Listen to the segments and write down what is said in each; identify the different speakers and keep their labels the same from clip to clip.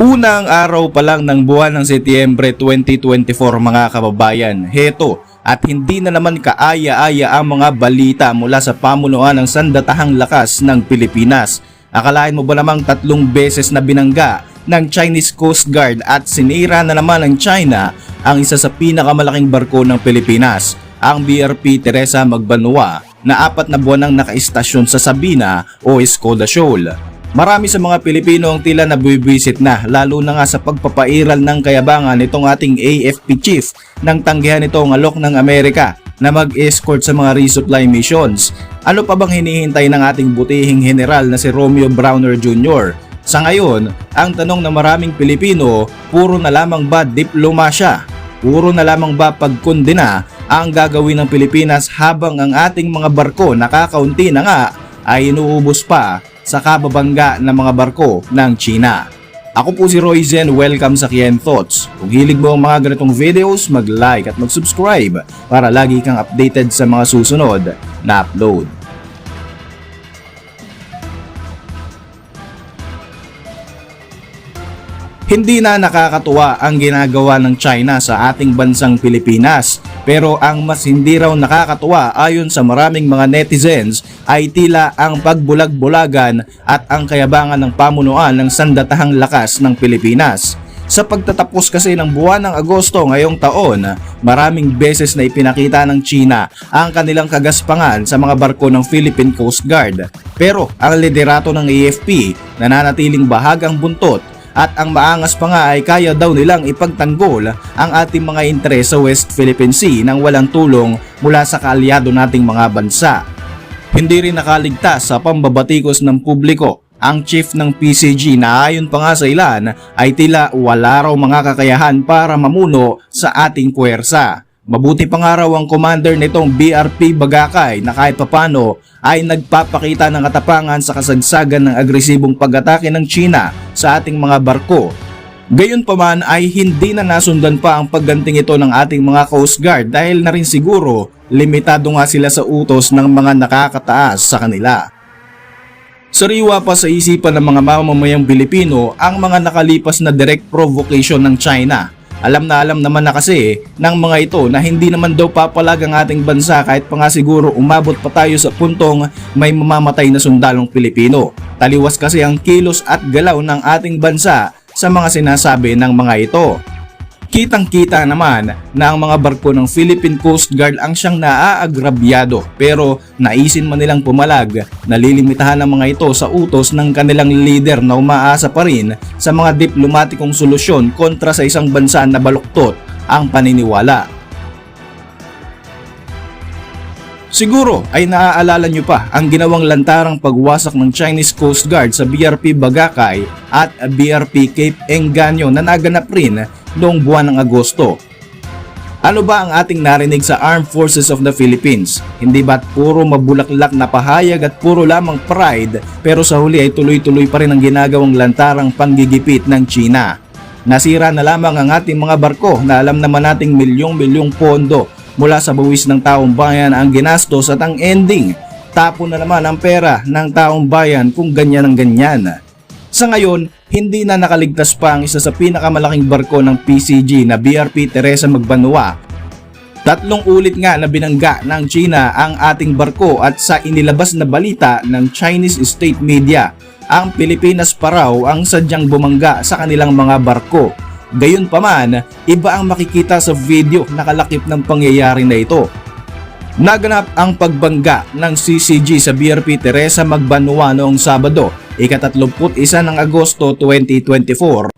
Speaker 1: Unang araw pa lang ng buwan ng Setyembre 2024 mga kababayan, heto at hindi na naman kaaya-aya ang mga balita mula sa pamunuan ng sandatahang lakas ng Pilipinas. Akalain mo ba namang tatlong beses na binangga ng Chinese Coast Guard at sinira na naman ng China ang isa sa pinakamalaking barko ng Pilipinas, ang BRP Teresa Magbanua na apat na buwan nang nakaistasyon sa Sabina o Escoda Shoal. Marami sa mga Pilipino ang tila nabubisit na lalo na nga sa pagpapairal ng kayabangan nitong ating AFP chief nang tanggihan nito ang alok ng Amerika na mag-escort sa mga resupply missions. Ano pa bang hinihintay ng ating butihing general na si Romeo Browner Jr.? Sa ngayon, ang tanong ng maraming Pilipino, puro na lamang ba diplomasya? Puro na lamang ba pagkundina ang gagawin ng Pilipinas habang ang ating mga barko nakakaunti na nga ay inuubos pa sa kababangga ng mga barko ng China. Ako po si Roy Zen, welcome sa Kien Thoughts. Kung hilig mo ang mga ganitong videos, mag-like at mag-subscribe para lagi kang updated sa mga susunod na upload. Hindi na nakakatuwa ang ginagawa ng China sa ating bansang Pilipinas. Pero ang mas hindi raw nakakatuwa ayon sa maraming mga netizens ay tila ang pagbulag-bulagan at ang kayabangan ng pamunuan ng sandatahang lakas ng Pilipinas. Sa pagtatapos kasi ng buwan ng Agosto ngayong taon, maraming beses na ipinakita ng China ang kanilang kagaspangan sa mga barko ng Philippine Coast Guard. Pero ang liderato ng AFP nananatiling bahagang buntot at ang maangas pa nga ay kaya daw nilang ipagtanggol ang ating mga interes sa West Philippine Sea nang walang tulong mula sa kaalyado nating mga bansa. Hindi rin nakaligtas sa pambabatikos ng publiko ang chief ng PCG na ayon pa nga sa ilan ay tila wala raw mga kakayahan para mamuno sa ating puwersa. Mabuti pa nga raw ang commander nitong BRP Bagakay na kahit papano ay nagpapakita ng katapangan sa kasagsagan ng agresibong pag-atake ng China sa ating mga barko. Gayunpaman ay hindi na nasundan pa ang pagganting ito ng ating mga Coast Guard dahil na rin siguro limitado nga sila sa utos ng mga nakakataas sa kanila. Sariwa pa sa isipan ng mga mamamayang Pilipino ang mga nakalipas na direct provocation ng China. Alam na alam naman na kasi ng mga ito na hindi naman daw papalag ang ating bansa kahit pa nga siguro umabot pa tayo sa puntong may mamamatay na sundalong Pilipino. Taliwas kasi ang kilos at galaw ng ating bansa sa mga sinasabi ng mga ito. Kitang-kita naman na ang mga barko ng Philippine Coast Guard ang siyang naaagrabyado pero naisin man nilang pumalag, nalilimitahan ng mga ito sa utos ng kanilang leader na umaasa pa rin sa mga diplomatikong solusyon kontra sa isang bansa na baluktot ang paniniwala. Siguro ay naaalala nyo pa ang ginawang lantarang pagwasak ng Chinese Coast Guard sa BRP Bagakay at BRP Cape Enganyo na naganap rin noong buwan ng Agosto. Ano ba ang ating narinig sa Armed Forces of the Philippines? Hindi ba't puro mabulaklak na pahayag at puro lamang pride pero sa huli ay tuloy-tuloy pa rin ang ginagawang lantarang panggigipit ng China? Nasira na lamang ang ating mga barko na alam naman nating milyong-milyong pondo mula sa buwis ng taong bayan ang ginastos at ang ending. Tapo na naman ang pera ng taong bayan kung ganyan ang ganyan. Sa ngayon, hindi na nakaligtas pa ang isa sa pinakamalaking barko ng PCG na BRP Teresa Magbanua. Tatlong ulit nga na binangga ng China ang ating barko at sa inilabas na balita ng Chinese state media, ang Pilipinas pa raw ang sadyang bumangga sa kanilang mga barko. Gayunpaman, iba ang makikita sa video nakalakip ng pangyayari na ito. Naganap ang pagbangga ng CCG sa BRP Teresa Magbanua noong Sabado, ika-31 ng Agosto 2024.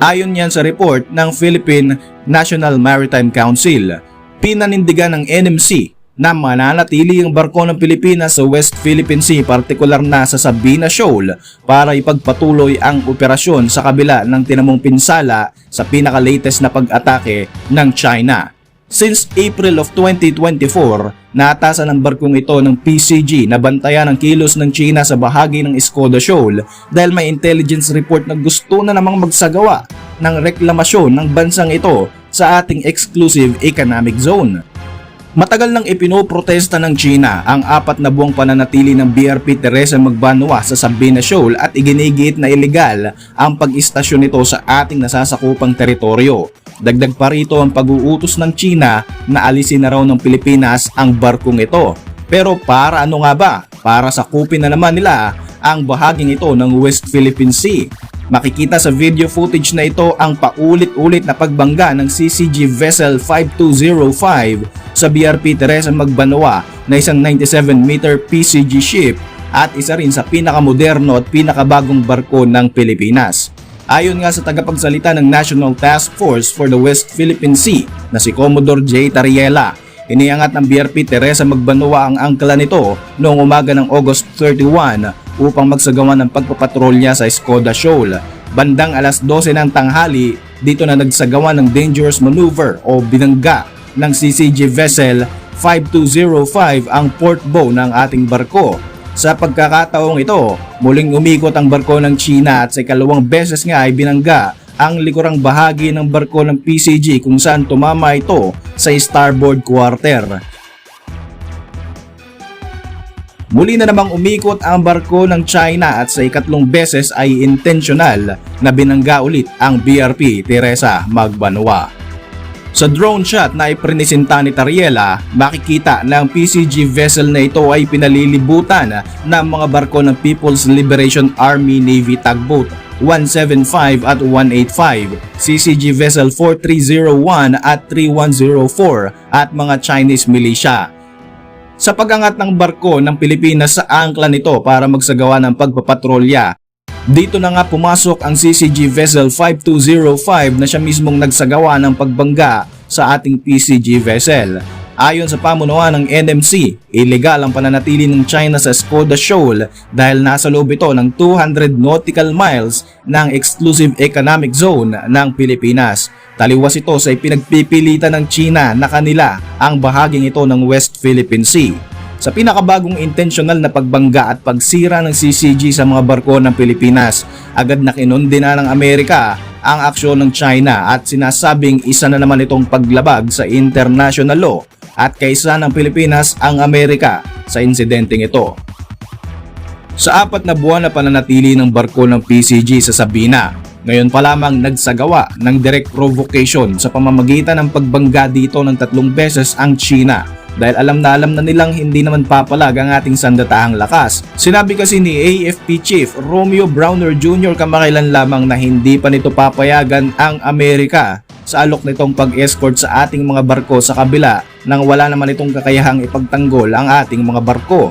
Speaker 1: Ayon yan sa report ng Philippine National Maritime Council, pinanindigan ng NMC na mananatili ang barko ng Pilipinas sa West Philippine Sea, partikular na sa Sabina Shoal para ipagpatuloy ang operasyon sa kabila ng tinamong pinsala sa pinaka-latest na pag-atake ng China. Since April of 2024, naatasan ang barkong ito ng PCG na bantayan ang kilos ng China sa bahagi ng Escoda Shoal dahil may intelligence report na gusto na namang magsagawa ng reklamasyon ng bansang ito sa ating exclusive economic zone. Matagal nang ipinoprotesta ng China ang apat na buwang pananatili ng BRP Teresa Magbanwa sa Sabina Shoal at iginigiit na ilegal ang pag-istasyon nito sa ating nasasakupang teritoryo. Dagdag pa rito ang pag-uutos ng China na alisin na raw ng Pilipinas ang barkong ito. Pero para ano nga ba? Para sakupin na naman nila ang bahaging ito ng West Philippine Sea. Makikita sa video footage na ito ang paulit-ulit na pagbangga ng CCG Vessel 5205 sa BRP Teresa Magbanwa na isang 97-meter PCG ship at isa rin sa pinakamoderno at pinakabagong barko ng Pilipinas. Ayon nga sa tagapagsalita ng National Task Force for the West Philippine Sea na si Commodore J. Tariela, iniangat ng BRP Teresa Magbanwa ang angkla nito noong umaga ng August 31 upang magsagawa ng pagpapatrolya sa Skoda Shoal. Bandang alas 12 ng tanghali, dito na nagsagawa ng dangerous maneuver o binangga ng CCG vessel 5205 ang port bow ng ating barko. Sa pagkakataong ito, muling umikot ang barko ng China at sa ikalawang beses nga ay binangga ang likurang bahagi ng barko ng PCG kung saan tumama ito sa starboard quarter. Muli na namang umikot ang barko ng China at sa ikatlong beses ay intentional na binangga ulit ang BRP Teresa Magbanwa. Sa drone shot na iprinisinta ni Tariela, makikita na ang PCG vessel na ito ay pinalilibutan ng mga barko ng People's Liberation Army Navy tugboat 175 at 185, CCG vessel 4301 at 3104 at mga Chinese militia. Sa pagangat ng barko ng Pilipinas sa angkla nito para magsagawa ng pagpapatrolya, dito na nga pumasok ang CCG Vessel 5205 na siya mismong nagsagawa ng pagbangga sa ating PCG vessel. Ayon sa pamunuan ng NMC, illegal ang pananatili ng China sa Skoda Shoal dahil nasa loob ito ng 200 nautical miles ng exclusive economic zone ng Pilipinas. Taliwas ito sa ipinagpipilitan ng China na kanila ang bahaging ito ng West Philippine Sea. Sa pinakabagong intentional na pagbangga at pagsira ng CCG sa mga barko ng Pilipinas, agad na kinundina ng Amerika ang aksyon ng China at sinasabing isa na naman itong paglabag sa international law at kaisa ng Pilipinas ang Amerika sa insidenteng ito. Sa apat na buwan na pananatili ng barko ng PCG sa Sabina, ngayon pa lamang nagsagawa ng direct provocation sa pamamagitan ng pagbangga dito ng tatlong beses ang China dahil alam na alam na nilang hindi naman papalag ang ating sandataang lakas. Sinabi kasi ni AFP Chief Romeo Browner Jr. kamakailan lamang na hindi pa nito papayagan ang Amerika sa alok nitong pag-escort sa ating mga barko sa kabila nang wala naman itong kakayahang ipagtanggol ang ating mga barko.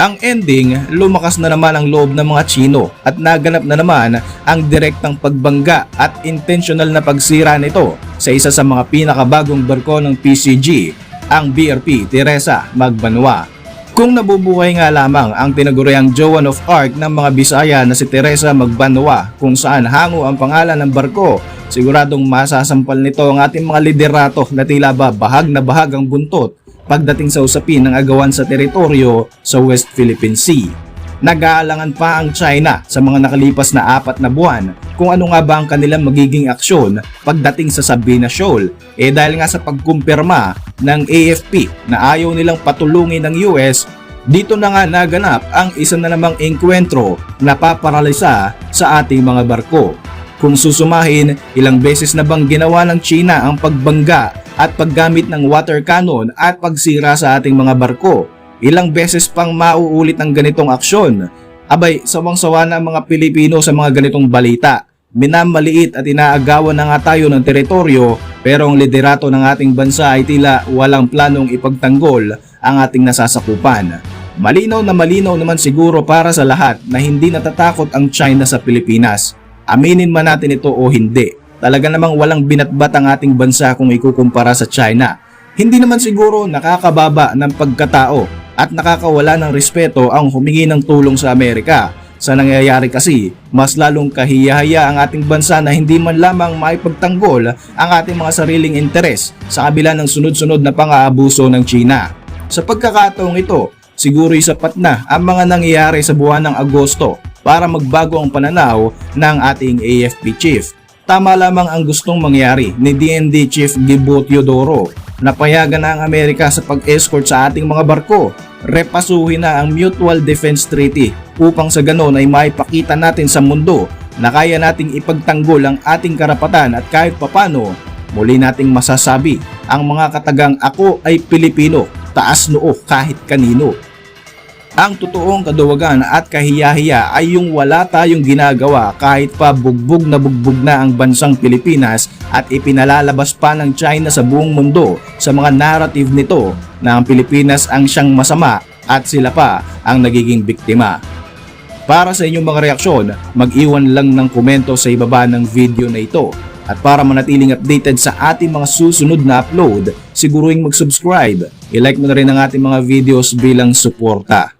Speaker 1: Ang ending, lumakas na naman ang loob ng mga Chino at naganap na naman ang direktang pagbangga at intentional na pagsira nito sa isa sa mga pinakabagong barko ng PCG, ang BRP Teresa Magbanwa. Kung nabubuhay nga lamang ang tinaguriang Joan of Arc ng mga Bisaya na si Teresa Magbanwa kung saan hango ang pangalan ng barko, siguradong masasampal nito ang ating mga liderato na tila ba bahag na bahag ang buntot pagdating sa usapin ng agawan sa teritoryo sa West Philippine Sea. Nag-aalangan pa ang China sa mga nakalipas na apat na buwan kung ano nga ba ang kanilang magiging aksyon pagdating sa Sabina Shoal. Eh dahil nga sa pagkumpirma ng AFP na ayaw nilang patulungin ng US, dito na nga naganap ang isa na namang engkwentro na paparalisa sa ating mga barko. Kung susumahin, ilang beses na bang ginawa ng China ang pagbangga at paggamit ng water cannon at pagsira sa ating mga barko. Ilang beses pang mauulit ang ganitong aksyon. Abay, sawang-sawa na ang mga Pilipino sa mga ganitong balita. Minamaliit at inaagawan na nga tayo ng teritoryo pero ang liderato ng ating bansa ay tila walang planong ipagtanggol ang ating nasasakupan. Malinaw na malinaw naman siguro para sa lahat na hindi natatakot ang China sa Pilipinas. Aminin man natin ito o hindi, talaga namang walang binatbat ang ating bansa kung ikukumpara sa China. Hindi naman siguro nakakababa ng pagkatao at nakakawala ng respeto ang humingi ng tulong sa Amerika. Sa nangyayari kasi, mas lalong kahiyahaya ang ating bansa na hindi man lamang maipagtanggol ang ating mga sariling interes sa kabila ng sunod-sunod na pang-aabuso ng China. Sa pagkakataong ito, siguro'y sapat na ang mga nangyayari sa buwan ng Agosto para magbago ang pananaw ng ating AFP chief. Tama lamang ang gustong mangyari ni DND Chief Gibo Teodoro napayagan na ang Amerika sa pag-escort sa ating mga barko. Repasuhin na ang Mutual Defense Treaty upang sa ganon ay maipakita natin sa mundo na kaya nating ipagtanggol ang ating karapatan at kahit papano muli nating masasabi ang mga katagang ako ay Pilipino, taas noo kahit kanino. Ang totoong kaduwagan at kahiyahiya ay yung wala tayong ginagawa kahit pa bugbog na bugbog na ang bansang Pilipinas at ipinalalabas pa ng China sa buong mundo sa mga narrative nito na ang Pilipinas ang siyang masama at sila pa ang nagiging biktima. Para sa inyong mga reaksyon, mag-iwan lang ng komento sa ibaba ng video na ito. At para manatiling updated sa ating mga susunod na upload, siguruing mag-subscribe. I-like mo na rin ang ating mga videos bilang suporta.